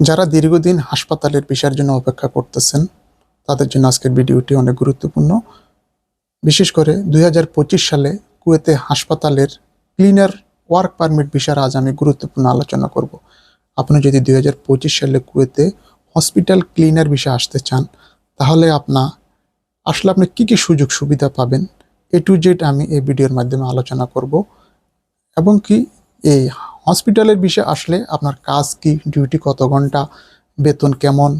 যারা দীর্ঘদিন হাসপাতালের বিষয়ের জন্য অপেক্ষা করতেছেন, তাদের জন্য আজকের ভিডিওটি অনেক গুরুত্বপূর্ণ। বিশেষ করে দুই হাজার পঁচিশ সালে কুয়েতে হাসপাতালের ক্লিনার ওয়ার্ক পারমিট বিষয়ে আজ আমি গুরুত্বপূর্ণ আলোচনা করব। আপনি যদি দু হাজার পঁচিশ সালে কুয়েতে হসপিটাল ক্লিনার বিষয়ে আসতে চান, তাহলে আপনা, আসলে আপনি কী কী সুযোগ সুবিধা পাবেন? এ টু জেড আমি এই ভিডিওর মাধ্যমে আলোচনা করব। এবং কি এই হসপিটালের বিষয়ে আসলে আপনার কাজ কি ডিউটি কত ঘণ্টা, বেতন কেমন,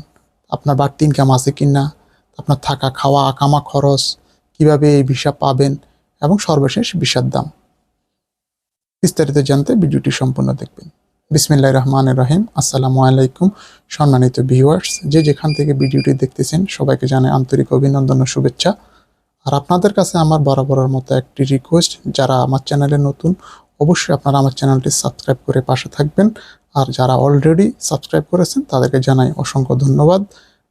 আপনার বাড়তি ইনকাম আছে কি না আপনার থাকা খাওয়া আকামা খরচ, কীভাবে এই ভিসা পাবেন এবং সর্বশেষ ভিসার দাম বিস্তারিত জানতে ভিডিওটি সম্পূর্ণ দেখবেন। বিসমিল্লাহ রহমান রহিম। আসসালামু আলাইকুম সম্মানিত ভিউয়ার্স যে যেখান থেকে ভিডিওটি দেখতেছেন, সবাইকে জানাই আন্তরিক অভিনন্দন ও শুভেচ্ছা। আর আপনাদের কাছে আমার বরাবরের মতো একটি রিকোয়েস্ট যারা আমার চ্যানেলে নতুন অবশ্যই আপনারা আমার চ্যানেলটি সাবস্ক্রাইব করে পাশে থাকবেন। আর যারা অলরেডি সাবস্ক্রাইব করেছেন, তাদেরকে জানাই অসংখ্য ধন্যবাদ।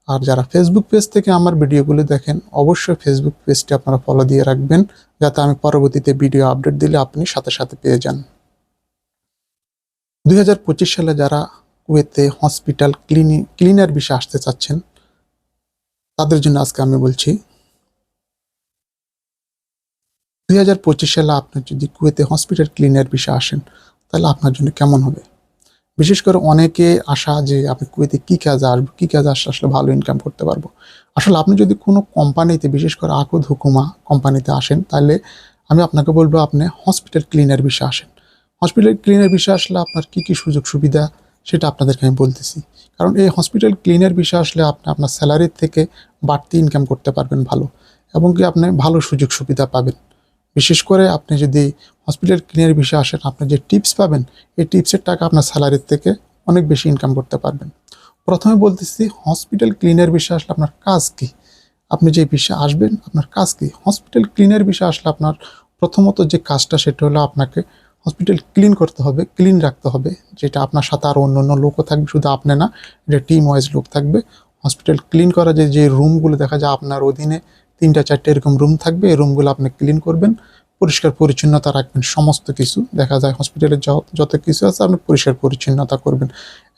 আর যারা ফেসবুক পেজ থেকে আমার ভিডিওগুলি দেখেন, অবশ্যই ফেসবুক পেজটি আপনারা ফলো দিয়ে রাখবেন, যাতে আমি পরবর্তীতে ভিডিও আপডেট দিলে আপনি সাথে সাথে পেয়ে যান। দু হাজার পঁচিশ সালে যারা কুয়েতে হসপিটাল ক্লিনি ক্লিনার বিষয়ে আসতে চাচ্ছেন, তাদের জন্য আজকে আমি বলছি দুই হাজার পঁচিশ সালে আপনি যদি কুয়েতে হসপিটাল ক্লিনার বিষয়ে আসেন, তাহলে আপনার জন্য কেমন হবে? বিশেষ করে অনেকে আশা যে আপনি কুয়েতে কী কাজে আসব কী কাজে আসলে আসলে ভালো ইনকাম করতে পারব। আসলে আপনি যদি কোনো কোম্পানিতে, বিশেষ করে আকুদ হুকুমা কোম্পানিতে আসেন, তাহলে আমি আপনাকে বলব আপনি হসপিটাল ক্লিনার বিষয়ে আসেন। হসপিটাল ক্লিনার বিষয়ে আসলে আপনার কী কী সুযোগ সুবিধা, সেটা আপনাদেরকে আমি বলতেছি। কারণ এই হসপিটাল ক্লিনার বিষয়ে আসলে আপনি আপনার স্যালারির থেকে বাড়তি ইনকাম করতে পারবেন ভালো, এবং কি আপনি ভালো সুযোগ সুবিধা পাবেন। বিশেষ করে আপনি যদি হসপিটাল ক্লিনের বিষয়ে আসেন, আপনি যে টিপস পাবেন, এই টিপসের টাকা আপনার স্যালারির থেকে অনেক বেশি ইনকাম করতে পারবেন। প্রথমে বলতেছি হসপিটাল ক্লিনের বিষয়ে আসলে আপনার কাজ কি? আপনি যে বিষয়ে আসবেন, আপনার কাজ কি? হসপিটাল ক্লিনের বিষয়ে আসলে আপনার প্রথমত যে কাজটা, সেটা হলো আপনাকে হসপিটাল ক্লিন করতে হবে ক্লিন রাখতে হবে, যেটা আপনার সাথে আরও অন্য অন্য লোকও থাকবে, শুধু আপনি না, এটা টিম ওয়াইজ লোক থাকবে। হসপিটাল ক্লিন করা যে যে রুমগুলো দেখা যায় আপনার অধীনে তিনটা, চারটে এরকম রুম থাকবে। এই রুমগুলো আপনি ক্লিন করবেন, পরিষ্কার পরিচ্ছন্নতা রাখবেন, সমস্ত কিছু দেখা যায়। হসপিটালে যত কিছু আছে আপনি পরিষ্কার পরিচ্ছন্নতা করবেন।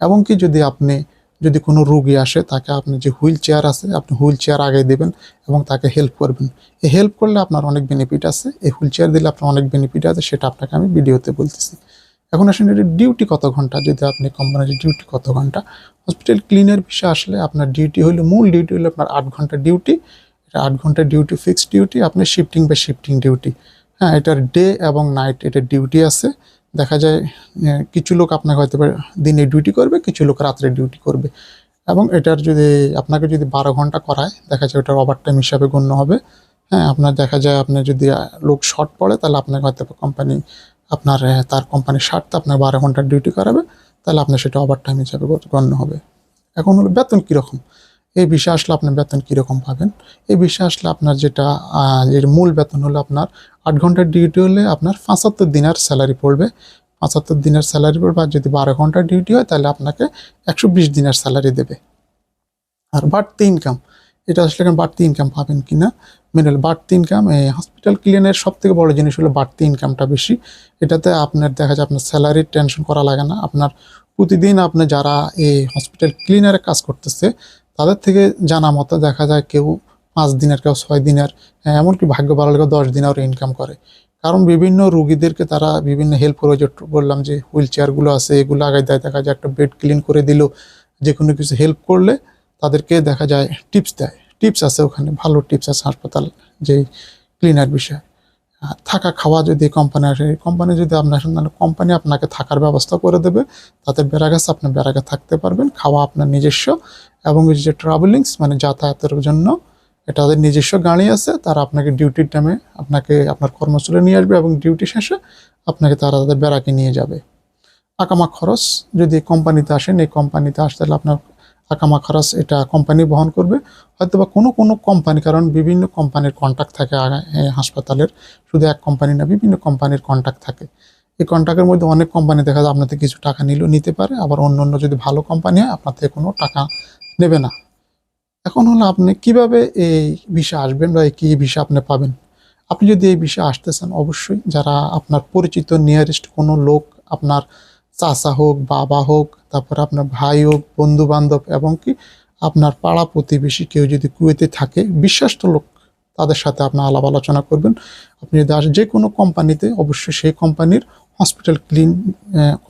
এবং কি যদি আপনি, যদি কোনো রোগী আসে, তাকে আপনি যে হুইল চেয়ার আছে, আপনি হুইল চেয়ার আগে দেবেন এবং তাকে হেল্প করবেন। এই হেল্প করলে আপনার অনেক বেনিফিট আছে। এই হুইল চেয়ার দিলে আপনার অনেক বেনিফিট আছে, সেটা আপনাকে আমি ভিডিওতে বলতেছি। এখন আসেন, এটি ডিউটি কত ঘণ্টা? যদি আপনি কোম্পানির ডিউটি কত ঘণ্টা? হসপিটাল ক্লিনের বিষয়ে আসলে আপনার ডিউটি হলো মূল ডিউটি হলো আপনার আট ঘণ্টা ডিউটি আট ঘণ্টা ডিউটি ফিক্সড ডিউটি আপনি শিফটিং বা শিফটিং ডিউটি হ্যাঁ এটার ডে এবং নাইট এটার ডিউটি আছে। দেখা যায় কিছু লোক আপনাকে হয়তো দিনে ডিউটি করবে, কিছু লোক রাত্রে ডিউটি করবে। এবং এটার যদি, আপনাকে যদি বারো ঘণ্টা করায়, দেখা যায় ওটার ওভার টাইম হিসাবে গণ্য হবে। হ্যাঁ আপনার দেখা যায় আপনার যদি লোক শর্ট পড়ে, তাহলে আপনাকে হয়তো কোম্পানি আপনার তার কোম্পানির স্বার্থে আপনার বারো ঘণ্টা ডিউটি করাবে, তাহলে আপনার সেটা ওভার টাইম হিসাবে গণ্য হবে। এখন হলো বেতন কীরকম? এই বিষয়ে আসলে আপনার বেতন কীরকম পাবেন? এই বিষয়ে আসলে আপনার যেটা এর মূল বেতন হলো আপনার আট ঘণ্টার ডিউটি হলে আপনার পাঁচাত্তর দিনের স্যালারি পড়বে। পঁচাত্তর দিনের স্যালারি পড়বে আর যদি বারো ঘণ্টার ডিউটি হয় তাহলে আপনাকে একশো বিশ দিনের স্যালারি দেবে। আর বাড়তি ইনকাম এটা আসলে এখন বাড়তি ইনকাম পাবেন কি না মেন বাড়তি ইনকাম এই হসপিটাল ক্লিনের সব থেকে বড় জিনিস হলো বাড়তি ইনকামটা বেশি। এটাতে আপনার দেখা যায় আপনার স্যালারির টেনশন করা লাগে না। আপনার প্রতিদিন আপনি যারা এই হসপিটাল ক্লিনারে কাজ করতেছে তাদের থেকে জানা মতো দেখা যায় কেউ পাঁচ দিনের কেউ ছয় দিনের হ্যাঁ, এমনকি ভাগ্য ভালো লাগে দশ দিনেরও ইনকাম করে। কারণ বিভিন্ন রুগীদেরকে তারা বিভিন্ন হেল্প করে যে বললাম যে হুইল চেয়ারগুলো আছে এগুলো আগে দেয় দেখা যায় একটা বেড ক্লিন করে দিল যে কোনো কিছু হেল্প করলে তাদেরকে দেখা যায় টিপস দেয়। টিপস আছে ওখানে ভালো টিপস আছে হাসপাতাল যে ক্লিনার বিষয়ে। থাকা খাওয়া যদি কোম্পানি আসে কোম্পানি যদি আপনার কোম্পানি আপনাকে থাকার ব্যবস্থা করে দেবে। তাতে বেড়াগাছ আপনি বেড়াগে থাকতে পারবেন, খাওয়া আপনার নিজস্ব এবং যে ট্রাভেলিংস মানে যাতায়াতের জন্য, এটা তাদের নিজস্ব গাড়ি আছে, তারা আপনাকে ডিউটির টাইমে আপনাকে আপনার কর্মস্থলে নিয়ে আসবে এবং ডিউটি শেষে আপনাকে তারা তাদের বেড়াকে নিয়ে যাবে। আকামা খরচ, যদি কোম্পানিতে আসেন, এই কোম্পানিতে আসতে হলে আপনার আকামা খরচ এটা কোম্পানি বহন করবে। হয়তো বা কোনো কোনো কোম্পানি কারণ বিভিন্ন কোম্পানির কন্ট্যাক্ট থাকে হাসপাতালের। শুধু এক কোম্পানি না, বিভিন্ন কোম্পানির কন্ট্যাক্ট থাকে। এই কন্ট্যাক্টের মধ্যে অনেক কোম্পানি দেখা যায়, আপনার থেকে কিছু টাকা নিলেও নিতে পারে। আবার অন্য অন্য যদি ভালো কোম্পানি হয়, আপনার থেকে কোনো টাকা নেবে না। এখন হলো আপনি কীভাবে এই ভিসা আসবেন বা কি ভিসা আপনি পাবেন? আপনি যদি এই বিষয়ে আসতে চান অবশ্যই যারা আপনার পরিচিত নিয়ারেস্ট কোনো লোক, আপনার চাচা হোক, বাবা হোক তারপর আপনার ভাই হোক বন্ধু বান্ধব এবং কি আপনার পাড়া প্রতিবেশী কেউ যদি কুয়েতে থাকে, বিশ্বাস্ত লোক তাদের সাথে আপনার আলাপ আলোচনা করবেন। আপনি যদি আসেন যে কোনো কোম্পানিতে অবশ্যই সেই কোম্পানির হসপিটাল ক্লিন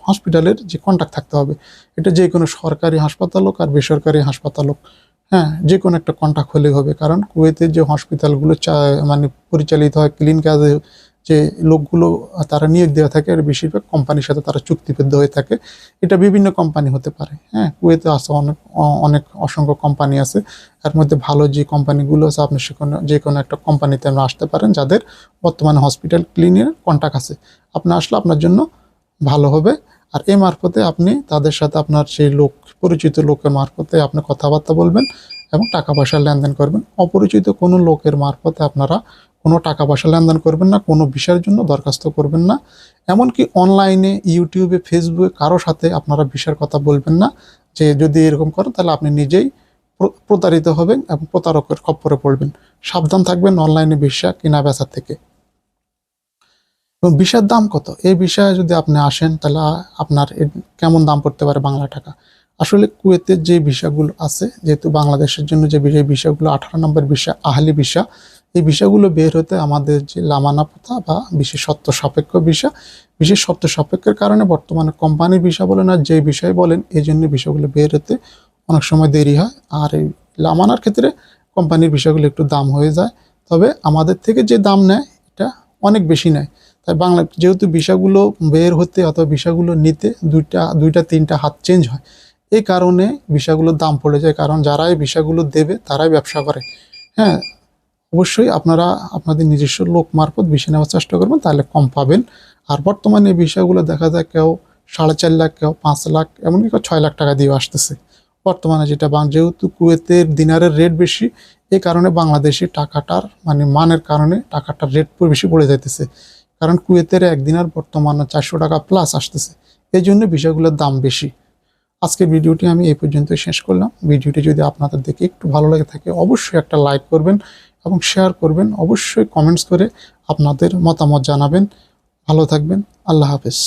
হসপিটালের যে কন্ট্যাক্ট থাকতে হবে। এটা যে কোনো সরকারি হাসপাতাল হোক আর বেসরকারি হাসপাতাল হোক হ্যাঁ যে কোনো একটা কন্ট্যাক্ট হলেই হবে। কারণ কুয়েতে যে হসপিটালগুলো চা- মানে পরিচালিত হয়, ক্লিন কাজে যে লোকগুলো তারা নিয়োগ দেওয়া থাকে, আর বেশিরভাগ কোম্পানির সাথে তারা চুক্তিবদ্ধ হয়ে থাকে। এটা বিভিন্ন কোম্পানি হতে পারে হ্যাঁ? কুয়েতে আছে অনেক অনেক অসংখ্য কোম্পানি আছে। তার মধ্যে ভালো যে কোম্পানিগুলো আছে, আপনি সেখানে, যে কোনো একটা কোম্পানিতে আপনি আসতে পারেন, যাদের বর্তমানে হসপিটাল ক্লিনের কন্ট্যাক্ট আছে। আপনি আসলে আপনার জন্য ভালো হবে, আর এ মারফতে আপনি তাদের সাথে আপনার সেই লোক, পরিচিত লোকের মারফতে আপনি কথাবার্তা বলবেন এবং টাকা পয়সা লেনদেন করবেন। অপরিচিত কোনো লোকের মারফতে আপনারা কোনো টাকা পয়সা লেনদেন করবেন না, কোনো বিষয়ের জন্য দরখাস্ত করবেন না। এমনকি অনলাইনে ইউটিউবে ফেসবুকে কারও সাথে আপনারা বিষয়ের কথা বলবেন না, যে যদি এরকম করেন তাহলে আপনি নিজেই প্র- প্রতারিত হবেন এবং প্রতারকের খপ্পরে পড়বেন। সাবধান থাকবেন অনলাইনে ভিসা কিনা বেচা থেকে। এবং ভিসার দাম কত? এই বিষয়ে যদি আপনি আসেন তাহলে আপনার কেমন দাম পড়তে পারে বাংলা টাকা? আসলে কুয়েতের যে ভিসাগুলো আছে, যেহেতু বাংলাদেশের জন্য যে যে ভিসাগুলো আঠারো নম্বর ভিসা, আহলি ভিসা এই ভিসাগুলো বের হতে আমাদের যে লামানা প্রথা বা বিশেষ সত্য সাপেক্ষ বিষয় বিশেষ সত্য সাপেক্ষের কারণে বর্তমানে কোম্পানির ভিসা বলেন আর যে বিষয় বলেন, এই জন্য বিষয়গুলো বের হতে অনেক সময় দেরি হয়। আর এই লামানার ক্ষেত্রে কোম্পানির ভিসাগুলো একটু দাম হয়ে যায়। তবে আমাদের থেকে যে দাম নেয়, এটা অনেক বেশি নেয়। তাই বাংলা যেহেতু ভিসাগুলো বের হতে অথবা ভিসাগুলো নিতে দুইটা দুইটা, তিনটা হাত চেঞ্জ হয়, এই কারণে ভিসাগুলোর দাম পড়ে যায়। কারণ যারা এই ভিসাগুলো দেবে, তারাই ব্যবসা করে। হ্যাঁ অবশ্যই আপনারা আপনাদের নিজস্ব লোক মারফত ভিসা নেওয়ার চেষ্টা করবেন, তাহলে কম পাবেন। আর বর্তমানে এই বিষয়গুলো দেখা যায় কেউ সাড়ে চার লাখ, কেউ পাঁচ লাখ, এমনকি কেউ ছয় লাখ টাকা দিয়ে আসতেছে। বর্তমানে যেটা যেহেতু কুয়েতের দিনারের রেট বেশি এই কারণে বাংলাদেশি টাকাটার মানে মানের কারণে টাকাটার রেট বেশি পড়ে যাইতেছে। কারণ কুয়েতের একদিনের বর্তমানে চারশো টাকা প্লাস আসতেছে। এই জন্য বিষয়গুলোর দাম বেশি। আজকের ভিডিওটি আমি এই পর্যন্ত শেষ করলাম। ভিডিওটি যদি আপনাদের দেখে একটু ভালো লাগে থাকে, অবশ্যই একটা লাইক করবেন। এবং শেয়ার করবেন। অবশ্যই কমেন্টস করে আপনাদের মতামত জানাবেন। ভালো থাকবেন। আল্লাহ হাফেজ।